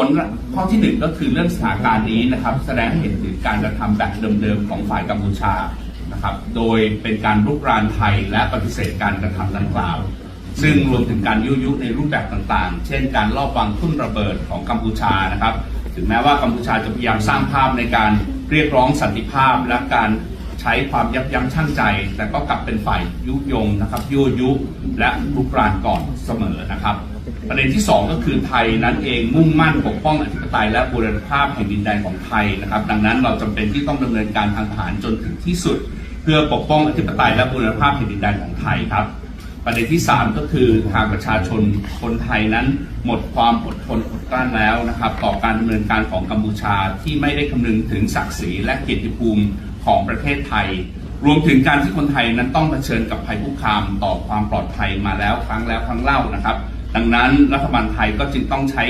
ผลข้อที่หนึ่งก็คือเรื่องสถานการณ์นี้นะครับ แสดงให้เห็นถึงการกระทำแบบเดิมๆของฝ่ายกัมพูชานะครับ โดยเป็นการรุกรานไทยและปฏิเสธการกระทำดังกล่าว ซึ่งรวมถึงการยุยุในรูปแบบต่างๆ เช่น การลอบวางทุ่นระเบิดของกัมพูชานะครับ ถึงแม้ว่ากัมพูชาจะพยายามสร้างภาพในการเรียกร้องสันติภาพและการ ใช้ความยับยั้งชั่งใจ แต่ก็กลับเป็นฝ่ายยุยงนะครับยั่วยุและรุกรานก่อนเสมอนะครับ ประเด็นที่ 2 ก็คือไทยนั้นเองมุ่งมั่นปกป้องอธิปไตยและบูรณภาพแห่งดินแดนของไทยนะครับ ดังนั้นเราจำเป็นที่ต้องดำเนินการทางทหารจนถึงที่สุด เพื่อปกป้องอธิปไตยและบูรณภาพแห่งดินแดนของไทยครับประเด็นที่ 3 ก็คือทางประชาชนคนไทยนั้นหมดความอดทนอดกลั้นแล้วนะครับ ต่อการดำเนินการของกัมพูชาที่ไม่ได้คำนึงถึงศักดิ์ศรีและเกียรติภูมิ ของประเทศไทย รวมถึงการที่คนไทยนั้นต้องเผชิญกับภัยคุกคามต่อความปลอดภัยมาแล้วครั้งแล้วครั้งเล่านะครับ ดังนั้นรัฐบาลไทยก็จึงต้องใช้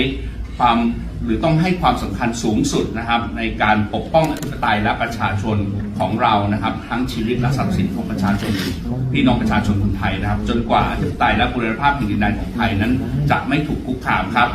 ความหรือต้องให้ความสำคัญสูงสุดนะครับ ในการปกป้องอธิปไตยและประชาชนของเรานะครับ ทั้งชีวิตและทรัพย์สินของประชาชนพี่น้องประชาชนคนไทยนะครับ จนกว่าอธิปไตยและบูรณภาพแห่งดินแดนของไทยนั้นจะไม่ถูกคุกคามครับ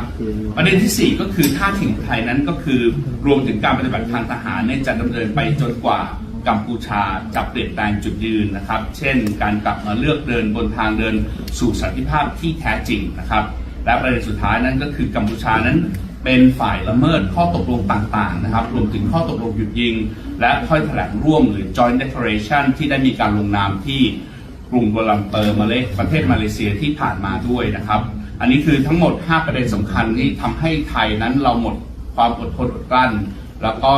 ประเด็นที่ 4 ก็คือท่าทีของไทยนั้นก็คือรวมถึงการปฏิบัติทางทหารเนี่ยจะดำเนินไปจนกว่า กัมพูชาจะเปลี่ยนแปลงจุดยืนนะครับ เช่น การกลับมาเลือกเดินบนทางเดินสู่สันติภาพที่แท้จริงนะครับ และประเด็นสุดท้ายนั้นก็คือกัมพูชานั้นเป็นฝ่ายละเมิดข้อตกลงต่างๆนะครับ รวมถึงข้อตกลงหยุดยิง และถ้อยแถลงร่วมหรือ joint declaration ที่ได้มีการลงนามที่กรุงกัวลาลัมเปอร์มาเลประเทศมาเลเซียที่ผ่านมาด้วยนะครับ อันนี้คือทั้งหมด 5 ประเด็นสำคัญที่ทำให้ไทยนั้นเราหมดความอดทนอดกลั้น แล้วก็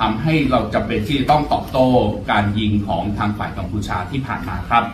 ทำให้เราจำเป็นที่จะต้องตอบโต้การยิงของทางฝ่ายกัมพูชาที่ผ่านมาครับ